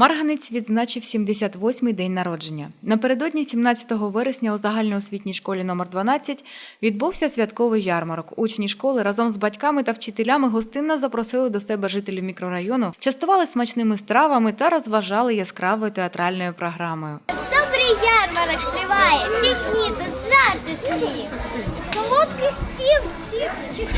Марганець відзначив 78-й день народження. Напередодні 17 вересня у загальноосвітній школі номер 12 відбувся святковий ярмарок. Учні школи разом з батьками та вчителями гостинно запросили до себе жителів мікрорайону, частували смачними стравами та розважали яскравою театральною програмою. Добрий ярмарок триває, пісні, тут жарти сміх. Солодкий стіл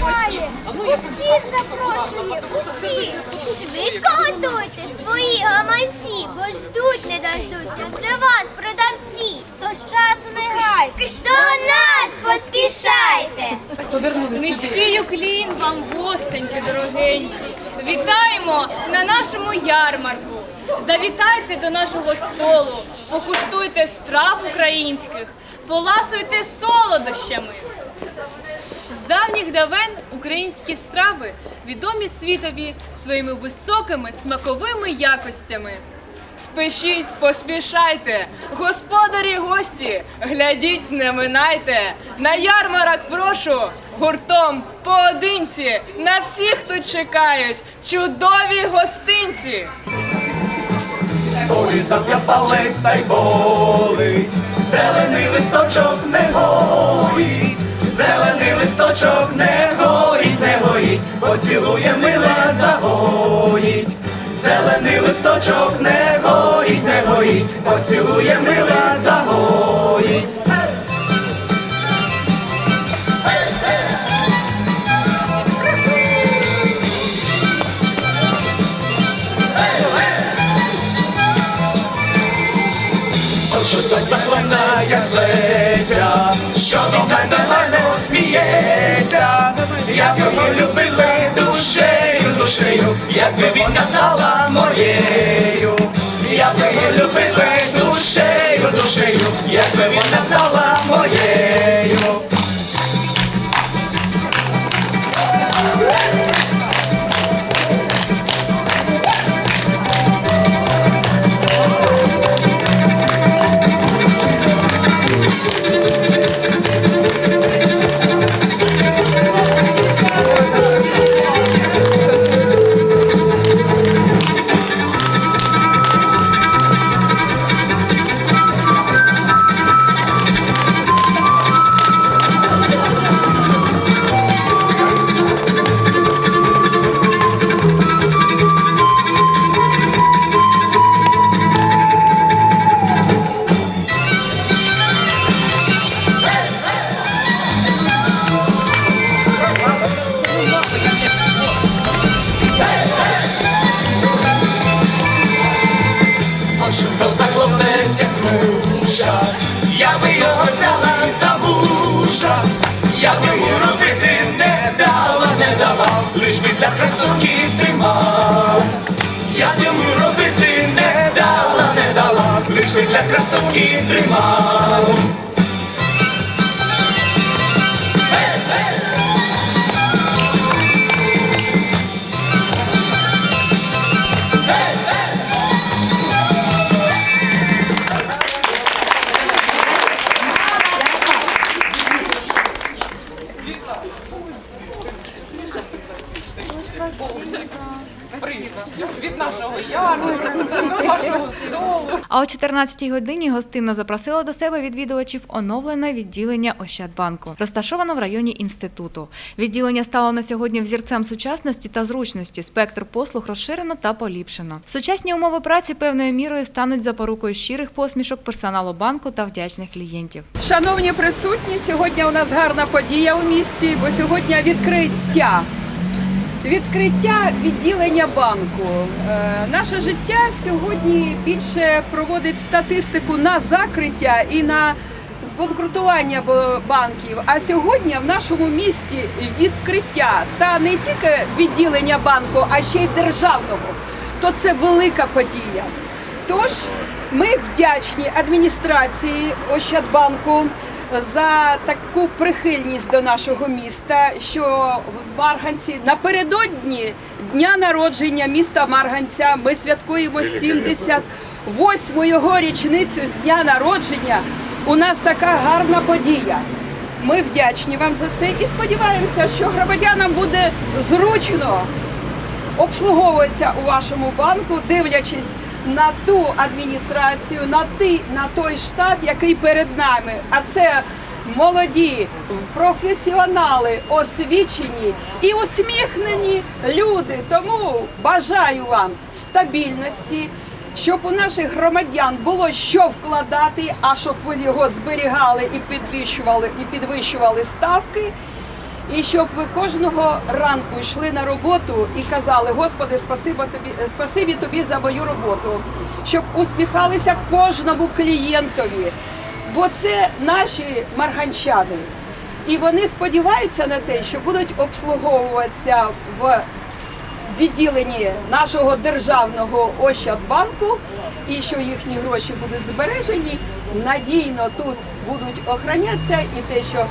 чекає, усіх запрошує, усіх. Швидко готуйте свої гаманці, бо ждуть не дождуться вже вас, продавці. Тож часу не гайте, до нас поспішайте. Низький уклін вам, гостенькі дорогенькі. Вітаємо на нашому ярмарку. Завітайте до нашого столу, покуштуйте страв українських, поласуйте солодощами. Давніх давен українські страви відомі світові своїми високими смаковими якостями. Спішіть, поспішайте, господарі гості, глядіть, не минайте. На ярмарок прошу, гуртом поодинці, на всіх тут чекають чудові гостинці. Порізав я палець та й болить, зелений листочок не горить, зелений листочок не горіть, не горіть, поцілує мила загоїть, зелений листочок не горіть, не горіть, поцілує мила загоїть. Захлинає злеся, що до мене сміється, як його любили душею, душею, якби він не стала о 14-й годині гостинно запросила до себе відвідувачів оновлене відділення Ощадбанку, розташоване в районі інституту. Відділення стало на сьогодні взірцем сучасності та зручності. Спектр послуг розширено та поліпшено. Сучасні умови праці певною мірою стануть запорукою щирих посмішок персоналу банку та вдячних клієнтів. Шановні присутні, сьогодні у нас гарна подія у місті, бо сьогодні відкриття. Відкриття відділення банку. Е, наше життя сьогодні більше проводить статистику на закриття і на збанкрутування банків. А сьогодні в нашому місті відкриття та не тільки відділення банку, а ще й державного. То це велика подія. Тож ми вдячні адміністрації Ощадбанку за таку прихильність до нашого міста, що в Марганці напередодні дня народження міста Марганця ми святкуємо 78 його річницю з дня народження. У нас така гарна подія. Ми вдячні вам за це і сподіваємося, що громадянам буде зручно обслуговується у вашому банку, дивлячись на ту адміністрацію, на, ти, на той штат, який перед нами. А це молоді, професіонали, освічені і усміхнені люди. Тому бажаю вам стабільності. Щоб у наших громадян було що вкладати, а щоб ви його зберігали і підвищували, і підвищували ставки, і щоб ви кожного ранку йшли на роботу і казали, Господи, спасибо тобі, спасибі тобі за мою роботу, щоб усміхалися кожному клієнтові, бо це наші марганчани. І вони сподіваються на те, що будуть обслуговуватися в відділенні нашого державного Ощадбанку і що їхні гроші будуть збережені, надійно тут будуть охоронятися і те, що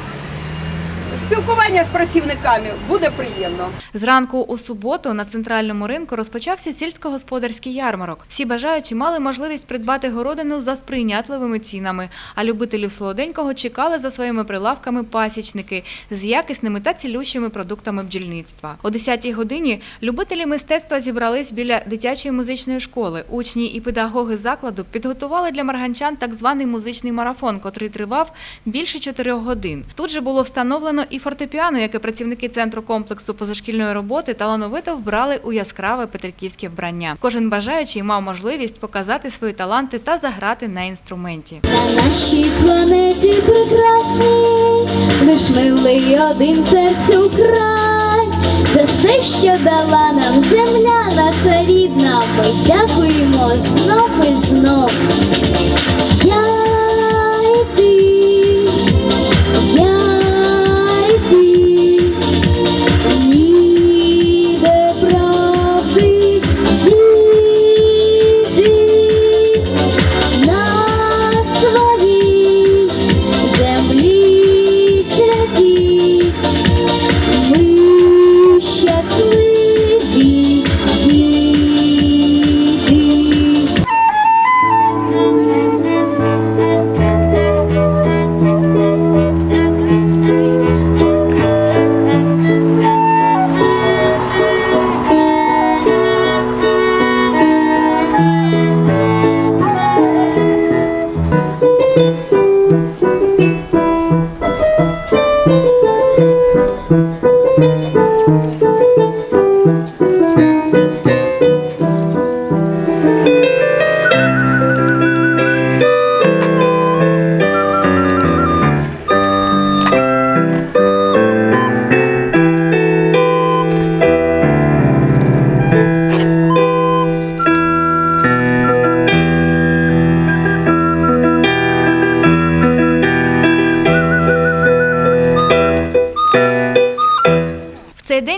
спілкування з працівниками буде приємно. Зранку у суботу на центральному ринку розпочався сільськогосподарський ярмарок. Всі бажаючі мали можливість придбати городину за сприйнятливими цінами, а любителів солоденького чекали за своїми прилавками пасічники з якісними та цілющими продуктами бджільництва. О 10-й годині любителі мистецтва зібрались біля дитячої музичної школи. Учні і педагоги закладу підготували для марганчан так званий музичний марафон, котрий тривав більше чотирьох годин. Тут же було встановлено і фортепіано, яке працівники центру комплексу позашкільної роботи талановито вбрали у яскраве петриківське вбрання. Кожен бажаючий мав можливість показати свої таланти та заграти на інструменті. На нашій планеті прекрасній, лиш милий один серцю край, за все, що дала нам земля наша рідна, ми дякуємо знов і знов.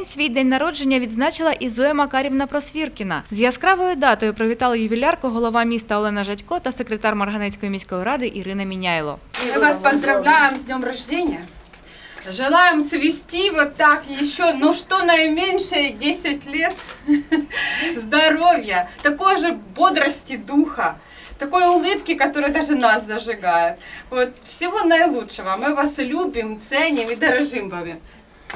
день свій день народження відзначила і Зоя Макарівна Просвіркіна. З яскравою датою привітали ювілярку голова міста Олена Жадько та секретар Марганецької міської ради Ірина Міняйло. Мы вас поздравляем с днем рождения. Желаем цвести вот так еще, ну что наименьшее 10 лет. Здоровья, такой же бодрости духа, такой улыбки, которая даже нас зажигает. Вот всего наилучшего. Мы вас любим, ценим и дорожим вами.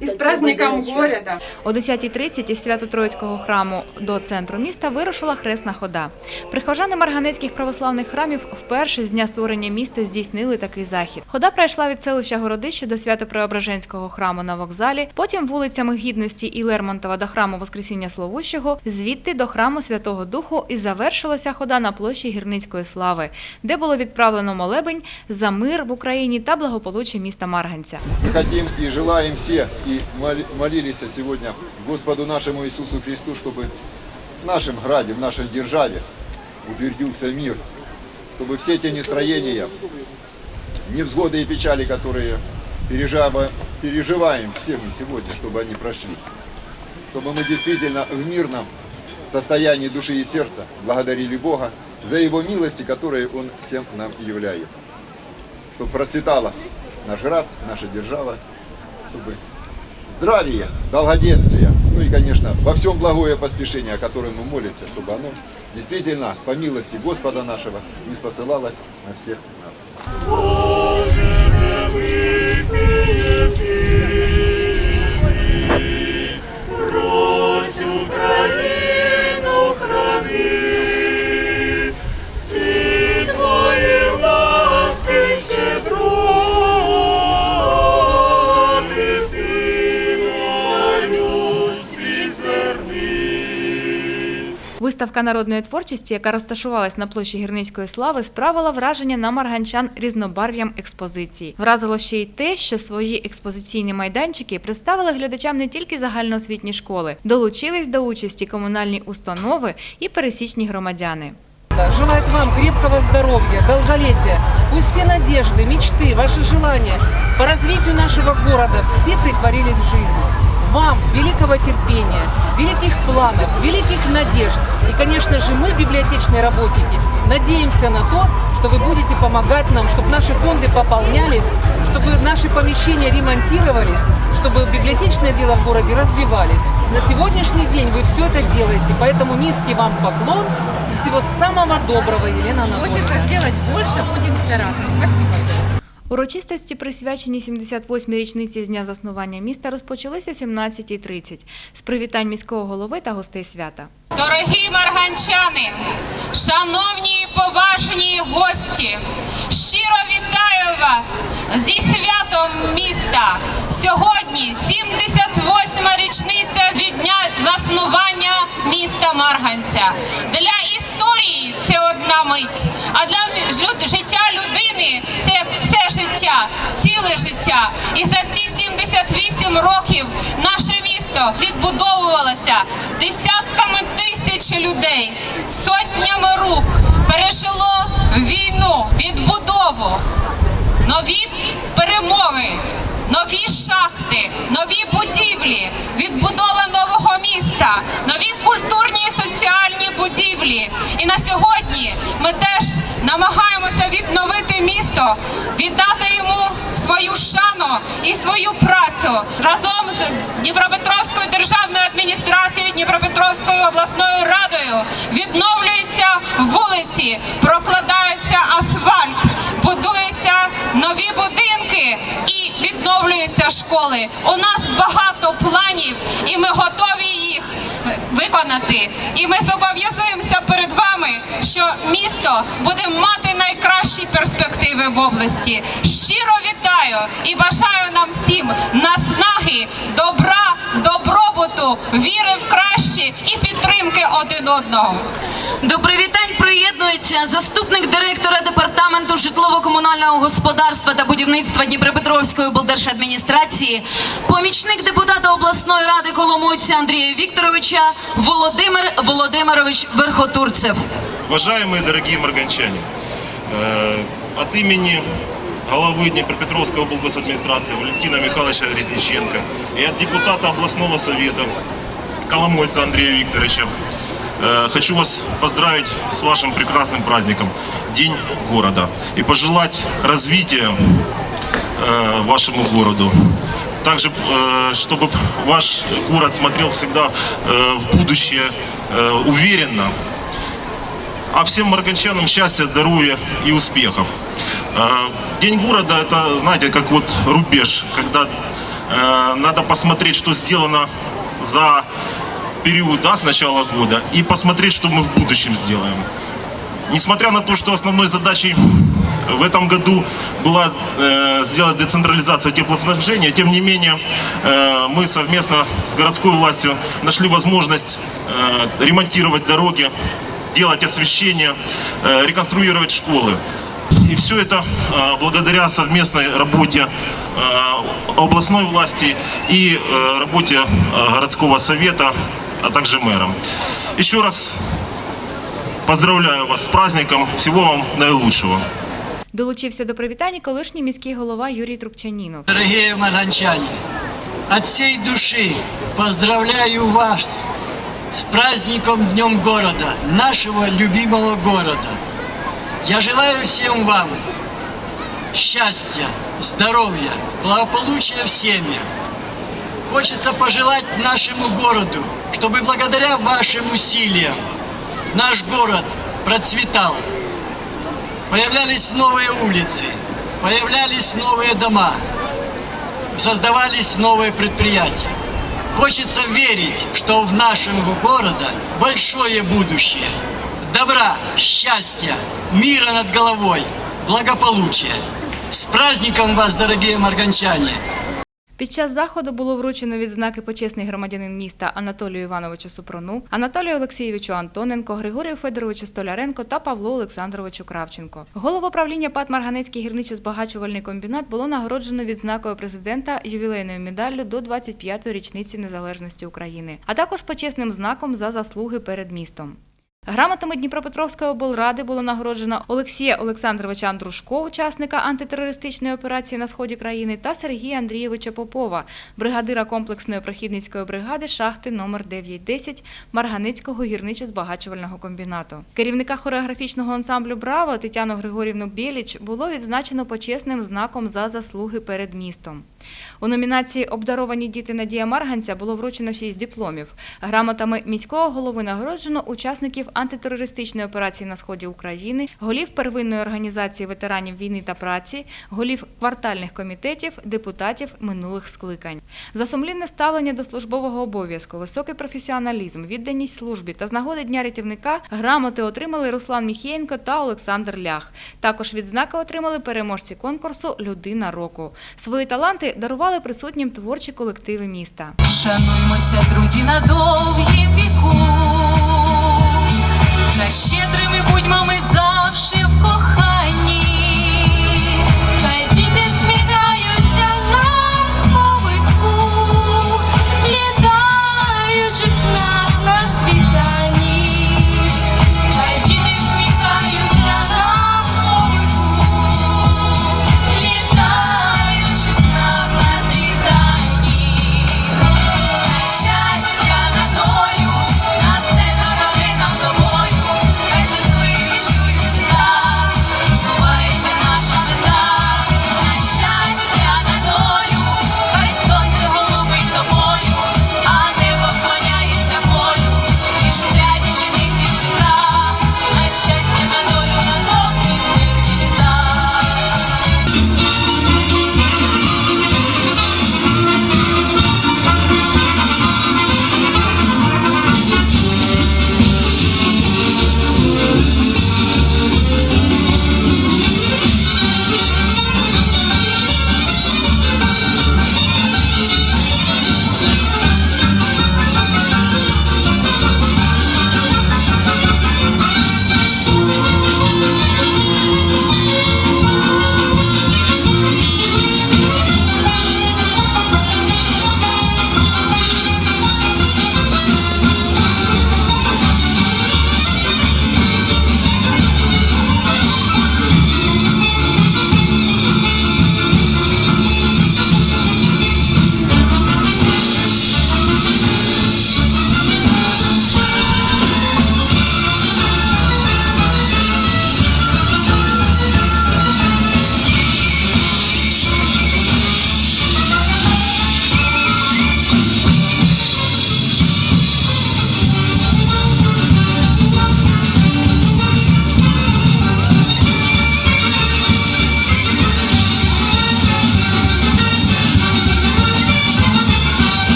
И с праздником города. О 10.30 із Свято-Троїцького храму до центру міста вирушила хресна хода. Прихожани марганецьких православних храмів вперше з дня створення міста здійснили такий захід. Хода пройшла від селища Городище до Свято-Преображенського храму на вокзалі, потім вулицями Гідності і Лермонтова до храму Воскресіння Словущого, звідти до храму Святого Духу і завершилася хода на площі Гірницької слави, де було відправлено молебень за мир в Україні та благополуччя міста Марганця. Мы хотим и желаем все, и моли- молились сегодня Господу нашему Иисусу Христу, чтобы в нашем граде, в нашей державе утвердился мир, чтобы все те настроения, невзгоды и печали, которые пережива- переживаем все мы сегодня, чтобы они прошли. Чтобы мы действительно в мирном состоянии души и сердца благодарили Бога за Его милости, которые Он всем нам являет. Чтобы процветала наш град, наша держава, чтобы здравие, долгоденствие, ну и, конечно, во всем благое поспешение, о котором мы молимся, чтобы оно действительно, по милости Господа нашего, не спосылалось на всех нас. Виставка народної творчості, яка розташувалась на площі Гірницької слави, справила враження на марганчан різнобарв'ям експозиції. Вразило ще й те, що свої експозиційні майданчики представили глядачам не тільки загальноосвітні школи, долучились до участі комунальні установи і пересічні громадяни. Желает вам крепкого здоровья, долголетия. Пусть все надежды, мечты, ваши желания по развитию нашего города все притворились в жизнь. Вам великого терпения, великих планов, великих надежд. И, конечно же, мы, библиотечные работники, надеемся на то, что вы будете помогать нам, чтобы наши фонды пополнялись, чтобы наши помещения ремонтировались, чтобы библиотечное дело в городе развивались. На сегодняшний день вы все это делаете, поэтому низкий вам поклон и всего самого доброго, Елена Анатольевна. сделать больше, будем стараться. Спасибо. Урочистості, присвячені 78-й річниці з дня заснування міста, розпочались о 17.30 з привітань міського голови та гостей свята. Дорогі марганчани, шановні і поважні гості, щиро вітаю вас зі святом міста. Сьогодні 78-ма річниця від дня заснування міста Марганця. Для історії це одна мить, а для життя людини це життя, ціле життя. І за ці 78 років наше місто відбудовувалося десятками тисяч людей, сотнями рук. Пережило війну, відбудову, нові перемоги, нові шахти, нові будівлі, відбудова нового міста, нові культурні і соціальні будівлі. І на сьогодні ми теж намагаємося відновити місто, віддати йому свою шану і свою працю разом з Дніпропетровською державною адміністрацією, Дніпропетровською обласною радою відновлюються вулиці, прокладається асфальт, будуються нові будинки і відновлюються школи. У нас багато планів, і ми готові їх виконати. І ми зобов'язуємося перед вами, що місто буде мати найкращі перспективи в області. Щиро вітаю і бажаю нам всім наснаги, добра, добробуту, віри в краще один одного. До привітань приєднується заступник директора департаменту житлово-комунального господарства та будівництва Дніпропетровської облдержадміністрації, помічник депутата обласної ради Коломойця Андрія Вікторовича Володимир Володимирович Верхотурцев. Уважаемые дорогие марганчане, э, от имени главы Днепропетровской облгосадминистрации Валентина Михайловича Резниченко и от депутата областного совета Коломойца Андрея Викторовича э, Хочу вас поздравить с вашим прекрасным праздником День города и пожелать развития э, вашему городу. Также, э, чтобы ваш город смотрел всегда э, в будущее э, уверенно, а всем марганчанам счастья, здоровья и успехов. Э, День города это, знаете, как вот рубеж, когда э, надо посмотреть, что сделано за период да, с начала года, и посмотреть, что мы в будущем сделаем. Несмотря на то, что основной задачей в этом году была э, сделать децентрализацию теплоснабжения, тем не менее э, мы совместно с городской властью нашли возможность э, ремонтировать дороги, делать освещение, э, реконструировать школы. И все это э, благодаря совместной работе э, областной власти и э, работе э, городского совета, а также мэра. Еще раз поздравляю вас с праздником. Всего вам наилучшего. Долучився до привітання колишній міський голова Юрій Трубчанінов. Дорогие маранчане, от всей души поздравляю вас с праздником Днем города, нашего любимого города. Я желаю всем вам счастья, здоровья, благополучия в семьях. Хочется пожелать нашему городу, чтобы благодаря вашим усилиям наш город процветал. Появлялись новые улицы, появлялись новые дома, создавались новые предприятия. Хочется верить, что в нашего города большое будущее. Добра, счастья, мира над головой, благополучия. С праздником вас, дорогие марганчане! Під час заходу було вручено відзнаки почесний громадянин міста Анатолію Івановичу Супруну, Анатолію Олексійовичу Антоненко, Григорію Федоровичу Столяренко та Павлу Олександровичу Кравченко. Голову правління ПАТ Марганецький гірничо-збагачувальний комбінат було нагороджено відзнакою президента ювілейною медаллю до 25-ї річниці незалежності України, а також почесним знаком за заслуги перед містом. Грамотами Дніпропетровської облради було нагороджено Олексія Олександровича Андрушко, учасника антитерористичної операції на сході країни, та Сергія Андрійовича Попова, бригадира комплексної прохідницької бригади шахти номер 910 Марганицького гірничо-збагачувального комбінату. Керівника хореографічного ансамблю Браво Тетяну Григорівну Біліч було відзначено почесним знаком за заслуги перед містом. У номінації Обдаровані діти Надія Марганця було вручено шість дипломів. Грамотами міського голови нагороджено учасників антитерористичної операції на сході України, голів первинної організації ветеранів війни та праці, голів квартальних комітетів, депутатів минулих скликань. За сумлінне ставлення до службового обов'язку, високий професіоналізм, відданість службі та з нагоди дня рятівника грамоти отримали Руслан Міхєєнко та Олександр Лях. Також відзнаки отримали переможці конкурсу Людина року. Свої таланти дарували присутнім творчі колективи міста. Шануймося, друзі, на довгім віку. Та щедрими будьмо ми завжди в коханні.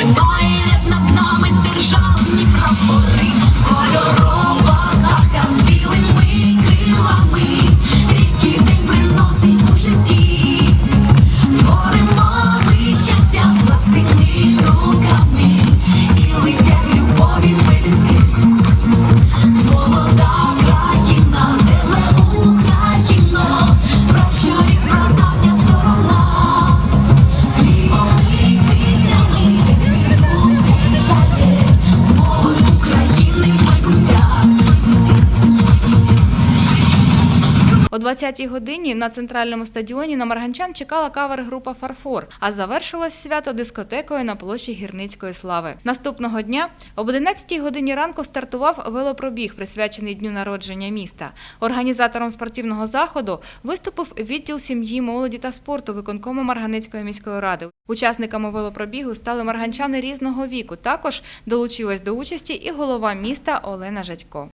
Bye. О 20-й годині на центральному стадіоні на Марганчан чекала кавер-група Фарфор, а завершилось свято дискотекою на площі Гірницької слави. Наступного дня об 11-й годині ранку стартував велопробіг, присвячений дню народження міста. Організатором спортивного заходу виступив відділ сім'ї, молоді та спорту виконкому Марганецької міської ради. Учасниками велопробігу стали марганчани різного віку. Також долучилась до участі і голова міста Олена Жадько.